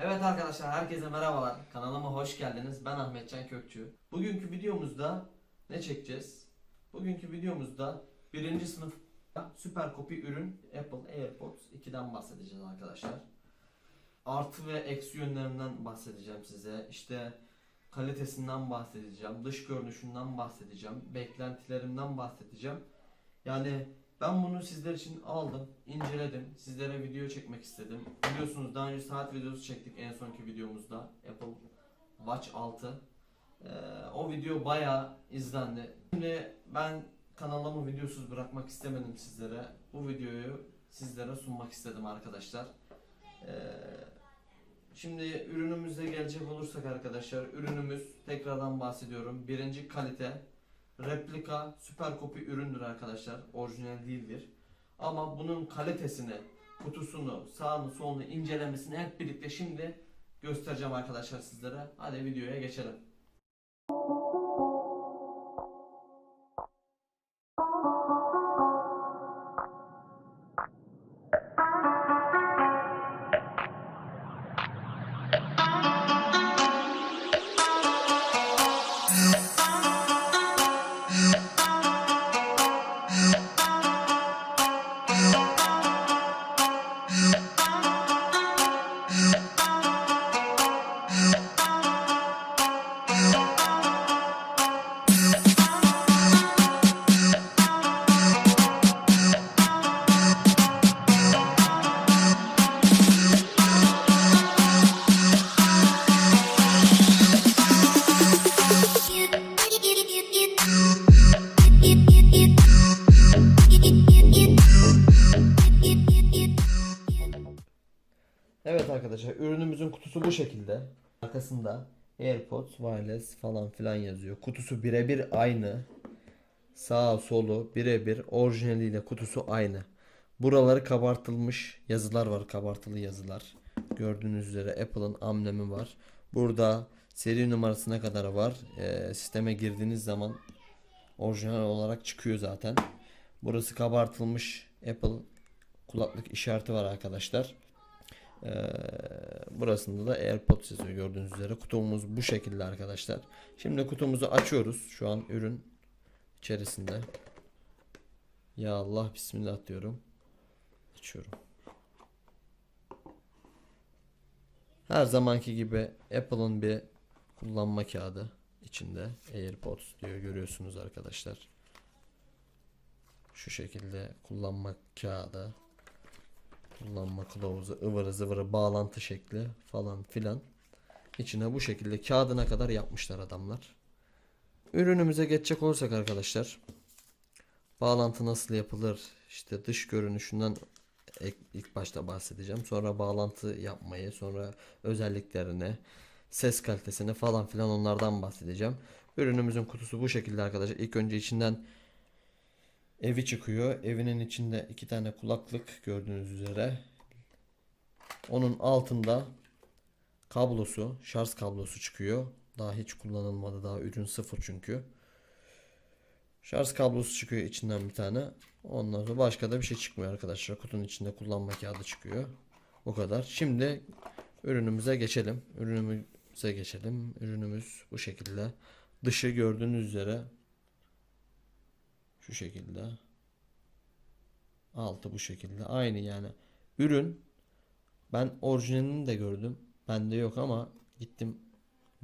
Evet arkadaşlar herkese merhabalar. Kanalıma hoş geldiniz. Ben Ahmetcan Kökçü. Bugünkü videomuzda ne çekeceğiz? Bugünkü videomuzda birinci sınıf süper kopi ürün Apple AirPods 2'den bahsedeceğiz arkadaşlar. Artı ve eksi yönlerinden bahsedeceğim size. İşte kalitesinden bahsedeceğim, dış görünüşünden bahsedeceğim, beklentilerimden bahsedeceğim. Yani ben bunu sizler için aldım, inceledim. Sizlere video çekmek istedim. Biliyorsunuz daha önce saat videosu çektik en sonki videomuzda. Apple Watch 6. Ee, o video bayağı izlendi. Şimdi ben kanalımı videosuz bırakmak istemedim sizlere. Bu videoyu sizlere sunmak istedim arkadaşlar. Ee, şimdi ürünümüze gelecek olursak arkadaşlar. Ürünümüz tekrardan bahsediyorum. Birinci kalite replika süper kopi üründür arkadaşlar. Orijinal değildir. Ama bunun kalitesini, kutusunu, sağını, solunu incelemesini hep birlikte şimdi göstereceğim arkadaşlar sizlere. Hadi videoya geçelim. Evet arkadaşlar ürünümüzün kutusu bu şekilde. Arkasında AirPods Wireless falan filan yazıyor. Kutusu birebir aynı. Sağ solu birebir orijinaliyle kutusu aynı. Buraları kabartılmış yazılar var kabartılı yazılar. Gördüğünüz üzere Apple'ın amblemi var. Burada seri numarasına kadar var. Ee, sisteme girdiğiniz zaman orijinal olarak çıkıyor zaten. Burası kabartılmış Apple kulaklık işareti var arkadaşlar. Ee, burasında da AirPods yazıyor gördüğünüz üzere. Kutumuz bu şekilde arkadaşlar. Şimdi kutumuzu açıyoruz. Şu an ürün içerisinde. Ya Allah bismillah diyorum. Açıyorum. Her zamanki gibi Apple'ın bir kullanma kağıdı içinde. AirPods diyor görüyorsunuz arkadaşlar. Şu şekilde kullanma kağıdı kullanma kılavuzu, ıvırı zıvırı, bağlantı şekli falan filan. İçine bu şekilde kağıdına kadar yapmışlar adamlar. Ürünümüze geçecek olursak arkadaşlar. Bağlantı nasıl yapılır? İşte dış görünüşünden ilk başta bahsedeceğim. Sonra bağlantı yapmayı, sonra özelliklerini, ses kalitesini falan filan onlardan bahsedeceğim. Ürünümüzün kutusu bu şekilde arkadaşlar. İlk önce içinden Evi çıkıyor. Evinin içinde iki tane kulaklık gördüğünüz üzere. Onun altında kablosu, şarj kablosu çıkıyor. Daha hiç kullanılmadı. Daha ürün sıfır çünkü. Şarj kablosu çıkıyor içinden bir tane. Ondan sonra başka da bir şey çıkmıyor arkadaşlar. Kutunun içinde kullanma kağıdı çıkıyor. Bu kadar. Şimdi ürünümüze geçelim. Ürünümüze geçelim. Ürünümüz bu şekilde. Dışı gördüğünüz üzere şu şekilde. Altı bu şekilde. Aynı yani. Ürün ben orijinalini de gördüm. Bende yok ama gittim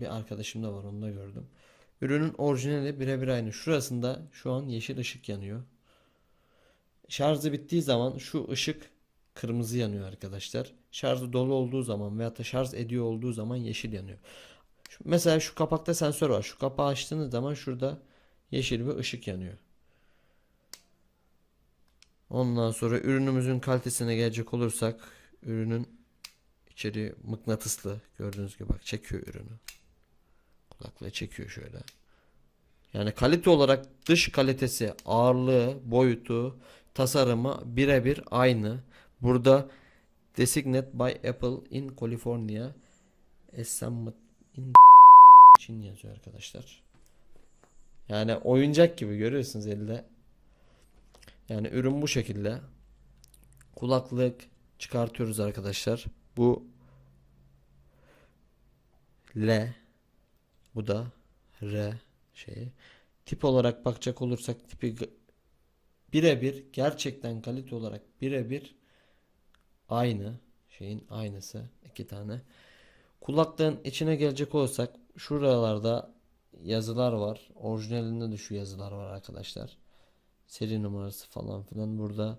bir arkadaşımda var onu da gördüm. Ürünün orijinali birebir aynı. Şurasında şu an yeşil ışık yanıyor. Şarjı bittiği zaman şu ışık kırmızı yanıyor arkadaşlar. Şarjı dolu olduğu zaman veyahut da şarj ediyor olduğu zaman yeşil yanıyor. Mesela şu kapakta sensör var. Şu kapağı açtığınız zaman şurada yeşil bir ışık yanıyor. Ondan sonra ürünümüzün kalitesine gelecek olursak ürünün içeri mıknatıslı gördüğünüz gibi bak çekiyor ürünü. Kulaklığı çekiyor şöyle. Yani kalite olarak dış kalitesi, ağırlığı, boyutu, tasarımı birebir aynı. Burada Designate by Apple in California Assembled in Çin yazıyor arkadaşlar. Yani oyuncak gibi görüyorsunuz elde. Yani ürün bu şekilde. Kulaklık çıkartıyoruz arkadaşlar. Bu L. Bu da R şeyi. Tip olarak bakacak olursak tipi birebir gerçekten kalite olarak birebir aynı şeyin aynısı iki tane. Kulaklığın içine gelecek olursak şuralarda yazılar var. Orijinalinde de şu yazılar var arkadaşlar. Seri numarası falan filan burada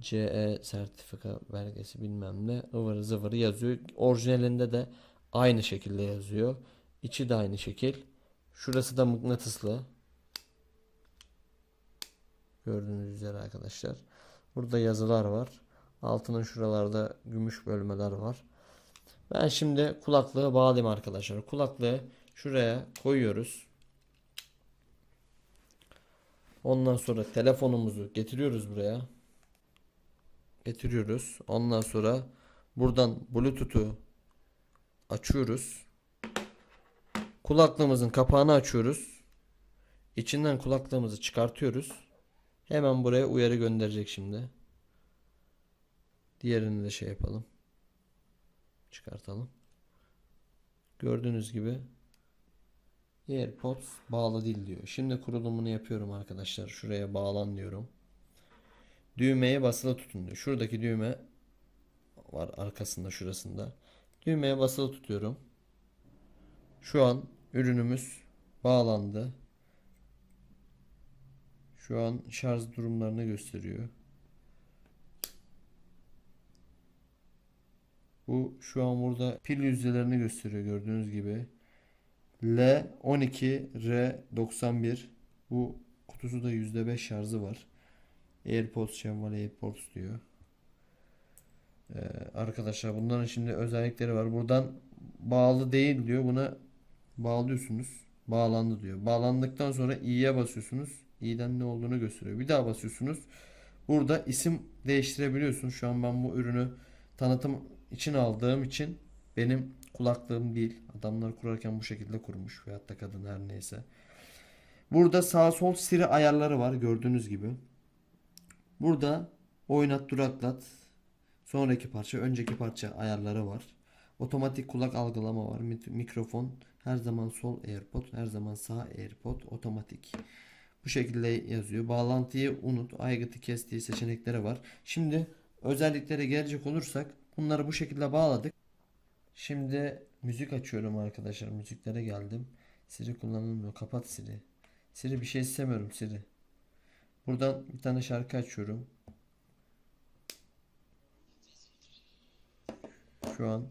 CE sertifika belgesi bilmem ne ıvırı zıvırı yazıyor. Orijinalinde de aynı şekilde yazıyor. İçi de aynı şekil. Şurası da mıknatıslı. Gördüğünüz üzere arkadaşlar. Burada yazılar var. Altının şuralarda gümüş bölmeler var. Ben şimdi kulaklığı bağlayayım arkadaşlar. Kulaklığı şuraya koyuyoruz. Ondan sonra telefonumuzu getiriyoruz buraya. Getiriyoruz. Ondan sonra buradan Bluetooth'u açıyoruz. Kulaklığımızın kapağını açıyoruz. İçinden kulaklığımızı çıkartıyoruz. Hemen buraya uyarı gönderecek şimdi. Diğerini de şey yapalım. Çıkartalım. Gördüğünüz gibi AirPods bağlı değil diyor. Şimdi kurulumunu yapıyorum arkadaşlar. Şuraya bağlan diyorum. Düğmeye basılı tutun diyor. Şuradaki düğme var arkasında şurasında. Düğmeye basılı tutuyorum. Şu an ürünümüz bağlandı. Şu an şarj durumlarını gösteriyor. Bu şu an burada pil yüzdelerini gösteriyor gördüğünüz gibi. L12R91 bu kutusu da %5 şarjı var. AirPods Chevrolet AirPods diyor. Ee, arkadaşlar bunların şimdi özellikleri var. Buradan bağlı değil diyor. Buna bağlıyorsunuz. Bağlandı diyor. Bağlandıktan sonra i'ye basıyorsunuz. i'den ne olduğunu gösteriyor. Bir daha basıyorsunuz. Burada isim değiştirebiliyorsunuz. Şu an ben bu ürünü tanıtım için aldığım için benim kulaklığım değil. Adamlar kurarken bu şekilde kurmuş. Veyahut da kadın her neyse. Burada sağ sol Siri ayarları var gördüğünüz gibi. Burada oynat duraklat. Sonraki parça, önceki parça ayarları var. Otomatik kulak algılama var. Mik- Mikrofon her zaman sol AirPod, her zaman sağ AirPod otomatik. Bu şekilde yazıyor. Bağlantıyı unut, aygıtı kes diye seçenekleri var. Şimdi özelliklere gelecek olursak bunları bu şekilde bağladık. Şimdi müzik açıyorum arkadaşlar. Müziklere geldim. Siri kullanılmıyor. Kapat Siri. Siri bir şey istemiyorum Siri. Buradan bir tane şarkı açıyorum. Şu an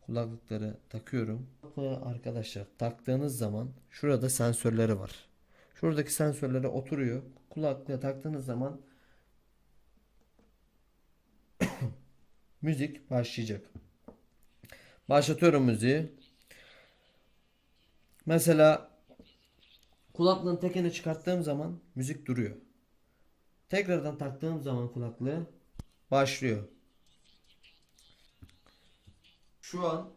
kulaklıkları takıyorum. Arkadaşlar taktığınız zaman şurada sensörleri var. Şuradaki sensörlere oturuyor. Kulaklığı taktığınız zaman müzik başlayacak. Başlatıyorum müziği. Mesela kulaklığın tekini çıkarttığım zaman müzik duruyor. Tekrardan taktığım zaman kulaklığı başlıyor. Şu an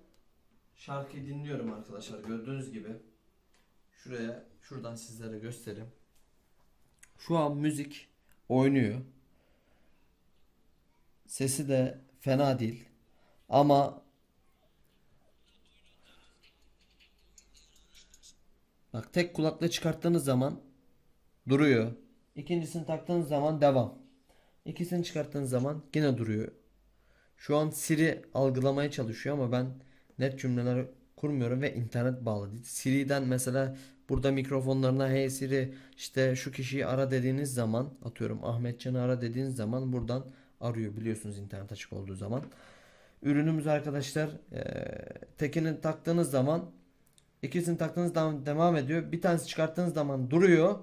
şarkıyı dinliyorum arkadaşlar. Gördüğünüz gibi şuraya şuradan sizlere göstereyim. Şu an müzik oynuyor. Sesi de fena değil. Ama Bak tek kulaklığı çıkarttığınız zaman duruyor. İkincisini taktığınız zaman devam. İkisini çıkarttığınız zaman yine duruyor. Şu an Siri algılamaya çalışıyor ama ben net cümleler kurmuyorum ve internet bağlı değil. Siri'den mesela burada mikrofonlarına hey Siri işte şu kişiyi ara dediğiniz zaman atıyorum Ahmetcan'ı ara dediğiniz zaman buradan arıyor biliyorsunuz internet açık olduğu zaman. Ürünümüz arkadaşlar eee tekini taktığınız zaman ikisini taktığınız zaman devam ediyor. Bir tanesi çıkarttığınız zaman duruyor.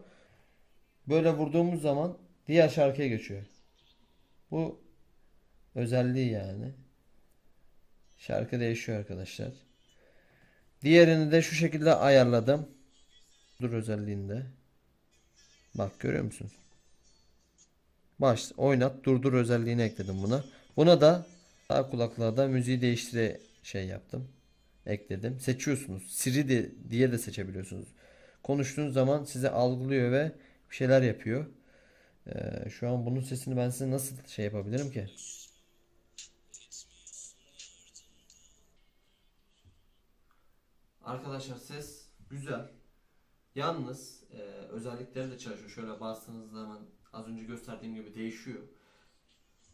Böyle vurduğumuz zaman diğer şarkıya geçiyor. Bu özelliği yani. Şarkı değişiyor arkadaşlar. Diğerini de şu şekilde ayarladım. Dur özelliğinde. Bak görüyor musunuz? Baş oynat durdur özelliğini ekledim buna. Buna da sağ kulaklığa da müziği değiştire şey yaptım. Ekledim. Seçiyorsunuz. Siri de diye de seçebiliyorsunuz. Konuştuğunuz zaman size algılıyor ve bir şeyler yapıyor. Ee, şu an bunun sesini ben size nasıl şey yapabilirim ki? Arkadaşlar ses güzel. Yalnız e, özellikleri de çalışıyor. Şöyle bastığınız zaman az önce gösterdiğim gibi değişiyor.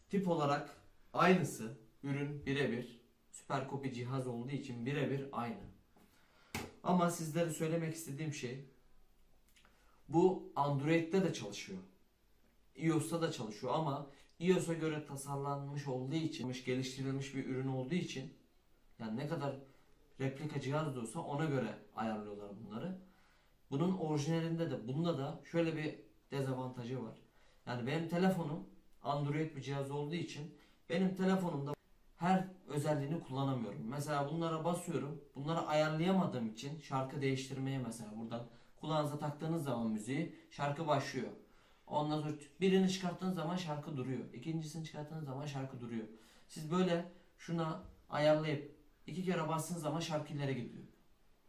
Tip olarak aynısı. Ürün birebir. Süper kopi cihaz olduğu için birebir aynı. Ama sizlere söylemek istediğim şey bu Android'de de çalışıyor. iOS'ta da çalışıyor ama iOS'a göre tasarlanmış olduğu için, geliştirilmiş bir ürün olduğu için yani ne kadar replika cihaz da olsa ona göre ayarlıyorlar bunları. Bunun orijinalinde de bunda da şöyle bir dezavantajı var. Yani benim telefonum Android bir cihaz olduğu için benim telefonumda her özelliğini kullanamıyorum. Mesela bunlara basıyorum. Bunları ayarlayamadığım için şarkı değiştirmeye mesela buradan kulağınıza taktığınız zaman müziği şarkı başlıyor. Ondan sonra birini çıkarttığınız zaman şarkı duruyor. İkincisini çıkarttığınız zaman şarkı duruyor. Siz böyle şuna ayarlayıp iki kere bastığınız zaman şarkı ileri gidiyor.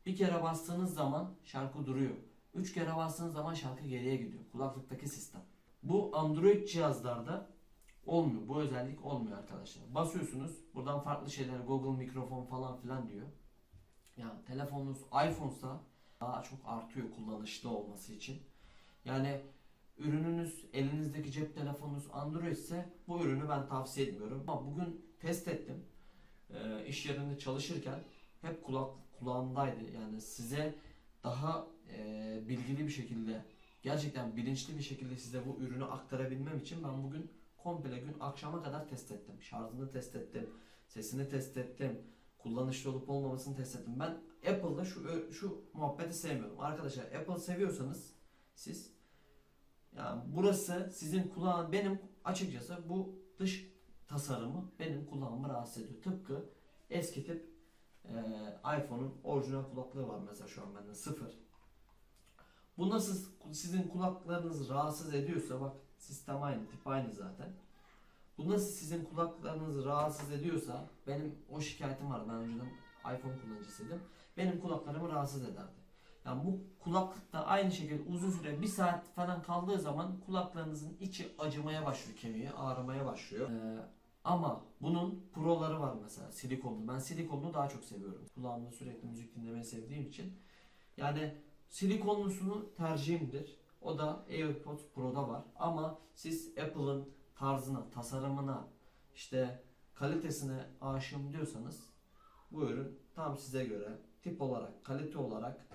Bir kere bastığınız zaman şarkı duruyor. Üç kere bastığınız zaman şarkı geriye gidiyor. Kulaklıktaki sistem. Bu Android cihazlarda olmuyor. Bu özellik olmuyor arkadaşlar. Basıyorsunuz. Buradan farklı şeyler Google mikrofon falan filan diyor. Yani telefonunuz iPhone'sa daha çok artıyor kullanışlı olması için. Yani ürününüz elinizdeki cep telefonunuz Android ise bu ürünü ben tavsiye etmiyorum. Ama bugün test ettim. Ee, iş yerinde çalışırken hep kulak kulağımdaydı. Yani size daha e, bilgili bir şekilde gerçekten bilinçli bir şekilde size bu ürünü aktarabilmem için ben bugün komple gün akşama kadar test ettim. Şarjını test ettim. Sesini test ettim. Kullanışlı olup olmamasını test ettim. Ben Apple'da şu şu muhabbeti sevmiyorum. Arkadaşlar Apple seviyorsanız siz yani burası sizin kulağın benim açıkçası bu dış tasarımı benim kulağımı rahatsız ediyor. Tıpkı eski tip e, iPhone'un orijinal kulaklığı var mesela şu an bende sıfır. Bu nasıl sizin kulaklarınız rahatsız ediyorsa bak sistem aynı tip aynı zaten. Bu nasıl sizin kulaklarınızı rahatsız ediyorsa benim o şikayetim var. Ben önceden iPhone kullanıcısıydım. Benim kulaklarımı rahatsız ederdi. Yani bu kulaklıkta aynı şekilde uzun süre bir saat falan kaldığı zaman kulaklarınızın içi acımaya başlıyor kemiği, ağrımaya başlıyor. Ee, ama bunun proları var mesela silikonlu. Ben silikonlu daha çok seviyorum. Kulağımda sürekli müzik dinlemeyi sevdiğim için. Yani silikonlusunu tercihimdir. O da AirPods Pro'da var. Ama siz Apple'ın tarzına, tasarımına, işte kalitesine aşığım diyorsanız bu ürün tam size göre tip olarak, kalite olarak,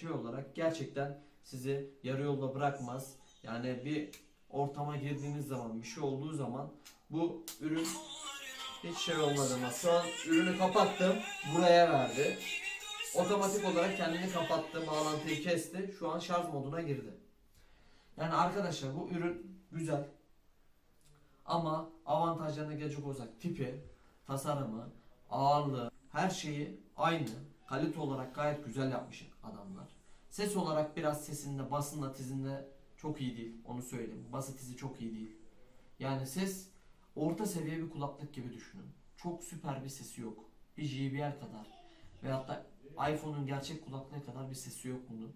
şey olarak gerçekten sizi yarı yolda bırakmaz. Yani bir ortama girdiğiniz zaman, bir şey olduğu zaman bu ürün hiç şey olmadı ama şu an ürünü kapattım, buraya verdi. Otomatik olarak kendini kapattı, bağlantıyı kesti. Şu an şarj moduna girdi. Yani arkadaşlar bu ürün güzel. Ama avantajlarına gelecek olursak tipi, tasarımı, ağırlığı, her şeyi aynı. Kalite olarak gayet güzel yapmış adamlar. Ses olarak biraz sesinde, basınla, tizinde çok iyi değil. Onu söyleyeyim. Bası tizi çok iyi değil. Yani ses orta seviye bir kulaklık gibi düşünün. Çok süper bir sesi yok. Bir JBL kadar. Veyahut da iPhone'un gerçek kulaklığı kadar bir sesi yok bunun.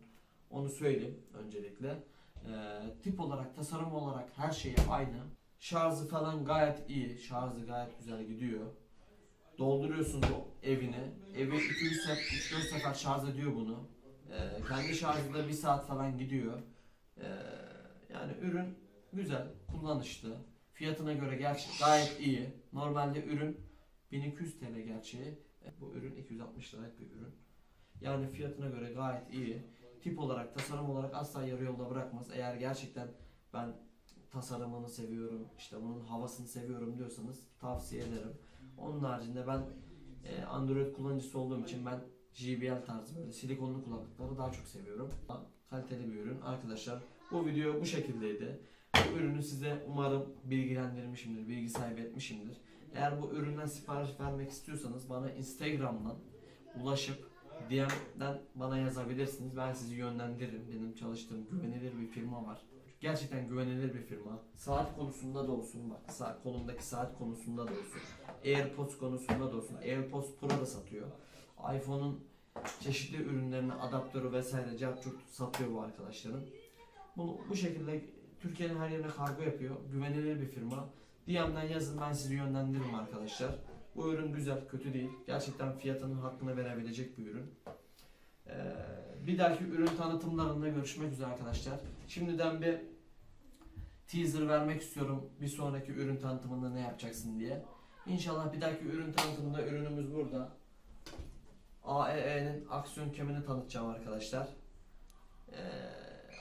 Onu söyleyeyim öncelikle. Ee, tip olarak, tasarım olarak her şey aynı. Şarjı falan gayet iyi. Şarjı gayet güzel gidiyor. Dolduruyorsunuz o evini. Evi 200 sefer, 3-4 sefer şarj ediyor bunu. Ee, kendi şarjı da 1 saat falan gidiyor. Ee, yani ürün güzel, kullanışlı. Fiyatına göre gerçi gayet iyi. Normalde ürün 1200 TL gerçeği. Bu ürün 260 liralık bir ürün. Yani fiyatına göre gayet iyi. Tip olarak, tasarım olarak asla yarı yolda bırakmaz. Eğer gerçekten ben tasarımını seviyorum, işte bunun havasını seviyorum diyorsanız tavsiye ederim. Onun haricinde ben e, Android kullanıcısı olduğum için ben JBL tarzı böyle silikonlu kulaklıkları daha çok seviyorum. Kaliteli bir ürün. Arkadaşlar bu video bu şekildeydi. Bu ürünü size umarım bilgilendirmişimdir, bilgi sahibi etmişimdir. Eğer bu üründen sipariş vermek istiyorsanız bana Instagram'dan ulaşıp DM'den bana yazabilirsiniz. Ben sizi yönlendiririm. Benim çalıştığım güvenilir bir firma var. Gerçekten güvenilir bir firma. Saat konusunda da olsun bak. Saat, kolumdaki saat konusunda da olsun. AirPods konusunda da olsun. AirPods Pro da satıyor. iPhone'un çeşitli ürünlerini, adaptörü vesaire cart curt satıyor bu arkadaşlarım. Bunu bu şekilde Türkiye'nin her yerine kargo yapıyor. Güvenilir bir firma. DM'den yazın ben sizi yönlendiririm arkadaşlar. Bu ürün güzel, kötü değil. Gerçekten fiyatının hakkını verebilecek bir ürün. Ee, bir dahaki ürün tanıtımlarında görüşmek üzere arkadaşlar. Şimdiden bir teaser vermek istiyorum bir sonraki ürün tanıtımında ne yapacaksın diye. İnşallah bir dahaki ürün tanıtımında ürünümüz burada. AEE'nin aksiyon kemerini tanıtacağım arkadaşlar. Ee,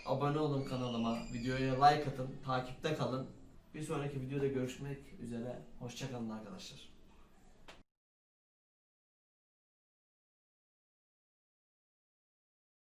abone olun kanalıma, videoya like atın, takipte kalın. Bir sonraki videoda görüşmek üzere. Hoşçakalın arkadaşlar.